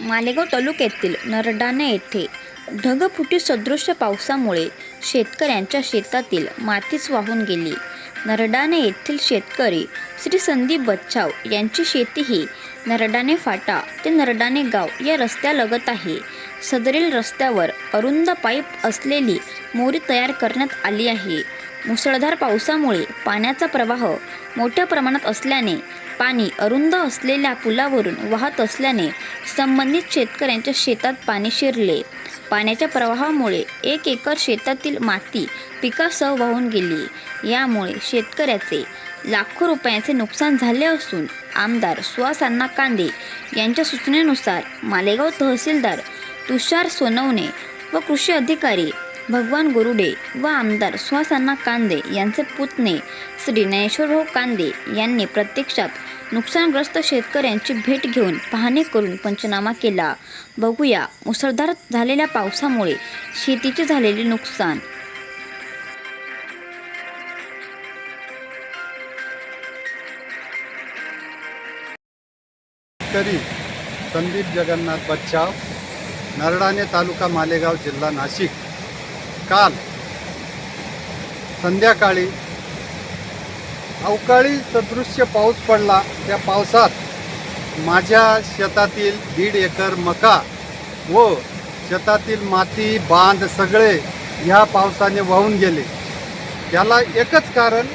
मालेगाव तालुक्यातील नरडाणा येथे ढगफुटी सदृश पावसामुळे शेतकऱ्यांच्या शेतातील मातीच वाहून गेली. नरडाणे येथील शेतकरी श्री संदीप बच्छाव यांची शेती ही नरडाणे फाटा ते नरडाणे गाव या रस्त्यालगत आहे. सदरील रस्त्यावर अरुंद पाईप असलेली मोरी तयार करण्यात आली आहे. मुसळधार पावसामुळे पाण्याचा प्रवाह मोठ्या प्रमाणात असल्याने पाणी अरुंद असलेल्या पुलावरून वाहत असल्याने संबंधित शेतकऱ्यांच्या शेतात पाणी शिरले. पाण्याच्या प्रवाहामुळे एक एकर शेतातील माती पिकासह वाहून गेली. यामुळे शेतकऱ्याचे लाखो रुपयांचे नुकसान झाले असून आमदार सुहासांना कांदे यांच्या सूचनेनुसार मालेगाव तहसीलदार तुषार सोनवणे व कृषी अधिकारी भगवान गुरुडे व आमदार सुहासन्ना कांदे यांचे पुतणे श्री ज्ञानेश्वरभाऊ कांदे यांनी प्रत्यक्षात नुकसानग्रस्त शेतकऱ्यांची भेट घेऊन पाहणी करून पंचनामा केला. बघूया मुसळधार झालेल्या पावसामुळे शेतीचे झालेले नुकसान. शेतकरी संदीप जगन्नाथ बच्चाव नरडाणे तालुका मालेगाव जिल्हा नाशिक. काल संध्याकाळी अवकाळी सदृश्य पाऊस पडला. त्या पावसात माझ्या शेतातील दीड एकर मका व शेतातील माती बांध सगळे ह्या पावसाने वाहून गेले. त्याला एकच कारण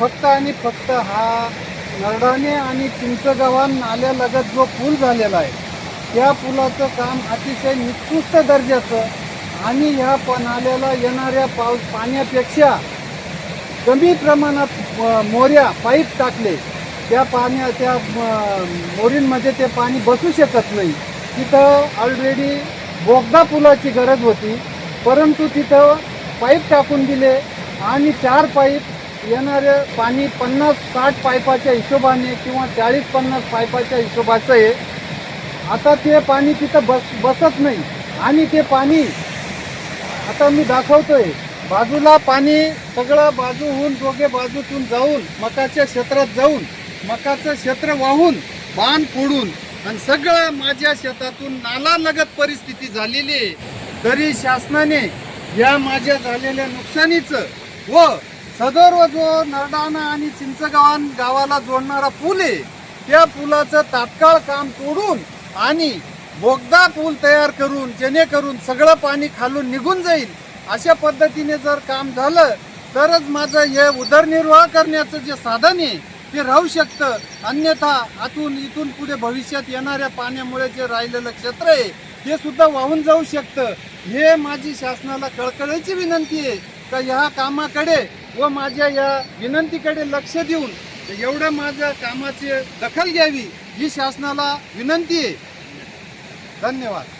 फक्त आणि फक्त हा नरडाणे आणि चिंचगावान नाल्यालगत जो पूल झालेला आहे त्या पुलाचं काम अतिशय निकृष्ट दर्जाचं आणि ह्या प नाल्याला येणाऱ्या पाऊस पाण्यापेक्षा कमी प्रमाणात मोऱ्या पाईप टाकले त्या पाण्या त्या मोरींमध्ये ते पाणी बसू शकत नाही. तिथं ऑलरेडी बोगदा पुलाची गरज होती परंतु तिथं पाईप टाकून दिले आणि चार पाईप येणारे पाणी पन्नास साठ पाईपाच्या हिशोबाने किंवा चाळीस पन्नास पाईपाच्या हिशोबाचं आहे. आता ते पाणी तिथं बस बसत नाही आणि ते पाणी आता मी दाखवतोय. बाजूला पाणी सगळं बाजूहून दोघे बाजूतून जाऊन मकाच्या क्षेत्रात जाऊन मकाचं क्षेत्र वाहून बाण फोडून आणि सगळं माझ्या शेतातून नाला लगत परिस्थिती झालेली आहे. तरी शासनाने या माझ्या झालेल्या नुकसानीचं व सदर्व जो नरडाणा आणि चिंचगावान गावाला जोडणारा पूल आहे त्या पुलाचं तात्काळ काम तोडून आणि बोगदा पूल तयार करून जेणेकरून सगळं पाणी खालून निघून जाईल अशा पद्धतीने जर काम झालं तरच माझं हे उदरनिर्वाह करण्याचं जे साधन आहे ते राहू शकतं. अन्यथा आतून इथून पुढे भविष्यात येणाऱ्या पाण्यामुळे जे राहिलेलं क्षेत्र आहे ते सुद्धा वाहून जाऊ शकतं. हे माझी शासनाला कळकळीची विनंती आहे का ह्या कामाकडे व माझ्या या विनंतीकडे लक्ष देऊन एवढं माझ्या कामाची दखल घ्यावी ही शासनाला विनंती आहे. धन्यवाद